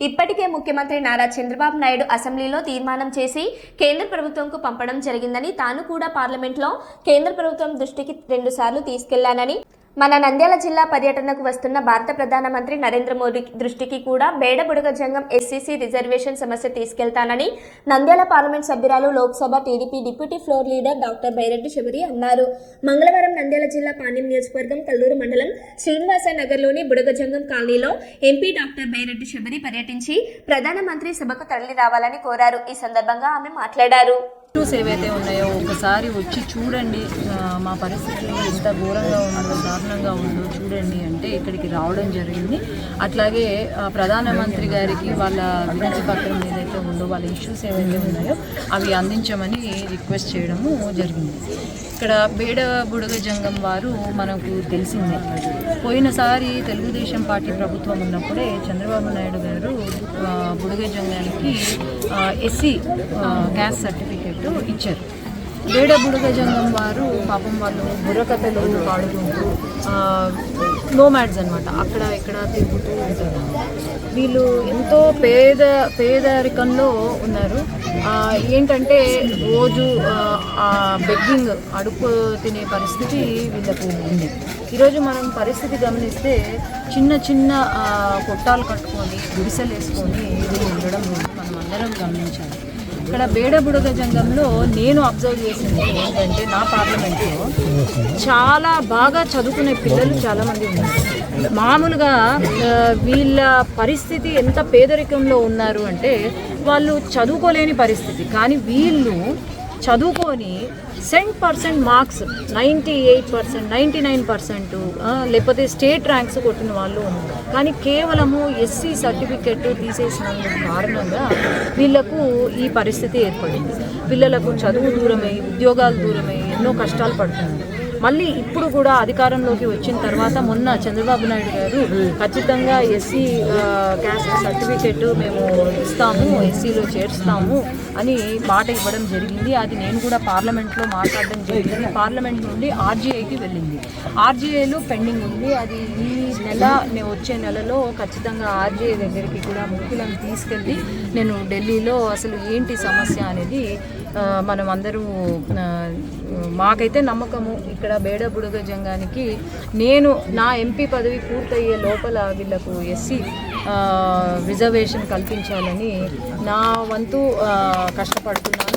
ఇప్పటికే ముఖ్యమంత్రి నారా చంద్రబాబు నాయుడు అసెంబ్లీలో తీర్మానం చేసి కేంద్ర ప్రభుత్వంకు పంపడం జరిగిందని తాను కూడా పార్లమెంట్లో కేంద్ర ప్రభుత్వం దృష్టికి రెండుసార్లు తీసుకెళ్ళానని మన నంద్యాల జిల్లా పర్యటనకు వస్తున్న భారత ప్రధానమంత్రి నరేంద్ర మోదీ దృష్టికి కూడా బేడబుడగ జంగం ఎస్సీసీ రిజర్వేషన్ సమస్య తీసుకెళ్తానని నంద్యాల పార్లమెంట్ సభ్యురాలు Lok Sabha TDP deputy floor leader doctor Byreddy Shabari అన్నారు. మంగళవారం నంద్యాల జిల్లా పాణ్యం నియోజకవర్గం కల్లూరు మండలం శ్రీనివాస నగర్లోని బుడగజంగం కాలనీలో ఎంపీ డాక్టర్ బైరెడ్డి శబరి పర్యటించి ప్రధానమంత్రి సభకు తరలి రావాలని కోరారు. ఈ సందర్భంగా ఆమె మాట్లాడారు. ఇష్యూస్ ఏవైతే ఉన్నాయో ఒకసారి వచ్చి చూడండి. మా పరిస్థితి ఎంత ఘోరంగా ఉందో దారుణంగా ఉందో చూడండి అంటే ఇక్కడికి రావడం జరిగింది. అట్లాగే ప్రధానమంత్రి గారికి వాళ్ళ వినతి పత్రం ఏదైతే ఉందో వాళ్ళ ఇష్యూస్ ఏవైతే ఉన్నాయో అవి అందించమని రిక్వెస్ట్ చేయడము జరిగింది. ఇక్కడ బేడ బుడగ జంగం వారు మనకు తెలిసిందే. పోయినసారి తెలుగుదేశం పార్టీ ప్రభుత్వం ఉన్నప్పుడే చంద్రబాబు నాయుడు గారు బుడగ జంగానికి ఎస్సీ గ్యాస్ సర్టిఫికెట్ ఇచ్చారు. వేడ బుడగజంగం వారు పాపం వాళ్ళు బుర్రకథలు పాడుకుంటూ నోమాడ్స్ అనమాట అక్కడ ఇక్కడ తిరుగుతూ ఉంటారు. వీళ్ళు ఎంతో పేద పేదరికంలో ఉన్నారు. ఏంటంటే రోజు బెగ్గింగ్ అడుక్కు తినే పరిస్థితి వీళ్ళకు ఉంది. ఈరోజు మనం పరిస్థితి గమనిస్తే చిన్న చిన్న కొట్టాలు కట్టుకొని గుడిసెలు వేసుకొని వీళ్ళు ఉండడం మనం అందరం గమనించాలి. ఇక్కడ బేడబుడగ జంగంలో నేను అబ్జర్వ్ చేసింది ఏంటంటే నా పార్లమెంట్లో చాలా బాగా చదువుకునే పిల్లలు చాలామంది ఉన్నారు. మామూలుగా వీళ్ళ పరిస్థితి ఎంత పేదరికంలో ఉన్నారు అంటే వాళ్ళు చదువుకోలేని పరిస్థితి. కానీ వీళ్ళు చదువుకొని cent percent marks ninety eight percent ninety nine percent లేకపోతే స్టేట్ ర్యాంక్స్ కొట్టిన వాళ్ళు ఉన్నారు. కానీ కేవలము ఎస్సీ సర్టిఫికెట్ తీసేసినందుకు కారణంగా వీళ్ళకు ఈ పరిస్థితి ఏర్పడింది. పిల్లలకు చదువు దూరమై ఉద్యోగాలు దూరమై ఎన్నో కష్టాలు పడుతున్నారు. మళ్ళీ ఇప్పుడు కూడా అధికారంలోకి వచ్చిన తర్వాత మొన్న చంద్రబాబు నాయుడు గారు ఖచ్చితంగా ఎస్సీ క్యాస్ట్ సర్టిఫికెట్ మేము ఇస్తాము ఎస్సీలో చేర్స్తాము అని మాట ఇవ్వడం జరిగింది. అది నేను కూడా పార్లమెంట్లో మాట్లాడడం జరిగింది. పార్లమెంట్ నుండి ఆర్జీఐకి వెళ్ళింది. ఆర్జీఐలో పెండింగ్ ఉంది. అది ఈ నెల నేను వచ్చే నెలలో ఖచ్చితంగా ఆర్జీఐ దగ్గరికి కూడా ముఖ్యులను తీసుకెళ్ళి నేను ఢిల్లీలో అసలు ఏంటి సమస్య అనేది మనం అందరూ మాకైతే నమ్మకము ఇక్కడ బేడబుడుగ జంగానికి నేను నా ఎంపీ పదవి పూర్తయ్యే లోపల వీళ్ళకు ఎస్సీ రిజర్వేషన్ కల్పించాలని నా వంతు కష్టపడుతున్నాను.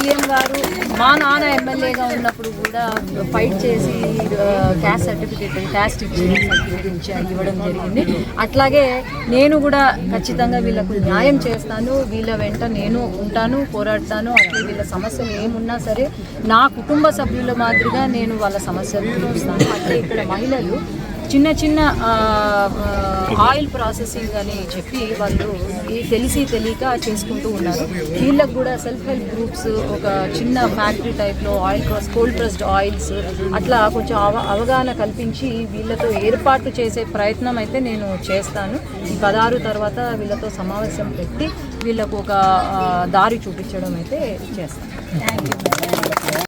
సీఎం గారు మా నాన్న ఎమ్మెల్యేగా ఉన్నప్పుడు కూడా ఫైట్ చేసి క్యాస్ట్ సర్టిఫికేట్ క్యాస్ట్ ఇచ్చి సర్టిఫికేట్ ఇచ్చి ఇవ్వడం జరిగింది. అట్లాగే నేను కూడా ఖచ్చితంగా వీళ్ళకు న్యాయం చేస్తాను. వీళ్ళ వెంట నేను ఉంటాను పోరాడతాను. అట్లే వీళ్ళ సమస్యలు ఏమున్నా సరే నా కుటుంబ సభ్యుల మాదిరిగా నేను వాళ్ళ సమస్యలు చూస్తాను అట్లే ఇక్కడ మహిళలు చిన్న చిన్న ఆయిల్ ప్రాసెసింగ్ అని చెప్పి వాళ్ళు తెలిసి తెలియక చేసుకుంటూ ఉన్నారు. వీళ్ళకు కూడా సెల్ఫ్ హెల్ప్ గ్రూప్స్ ఒక చిన్న ఫ్యాక్టరీ టైప్లో oil press cold pressed oils అట్లా కొంచెం అవ అవగాహన కల్పించి వీళ్ళతో ఏర్పాటు చేసే ప్రయత్నం అయితే నేను చేస్తాను. ఈ పదహారు తర్వాత వీళ్ళతో సమావేశం పెట్టి వీళ్ళకు ఒక దారి చూపించడం అయితే చేస్తాను. Thank you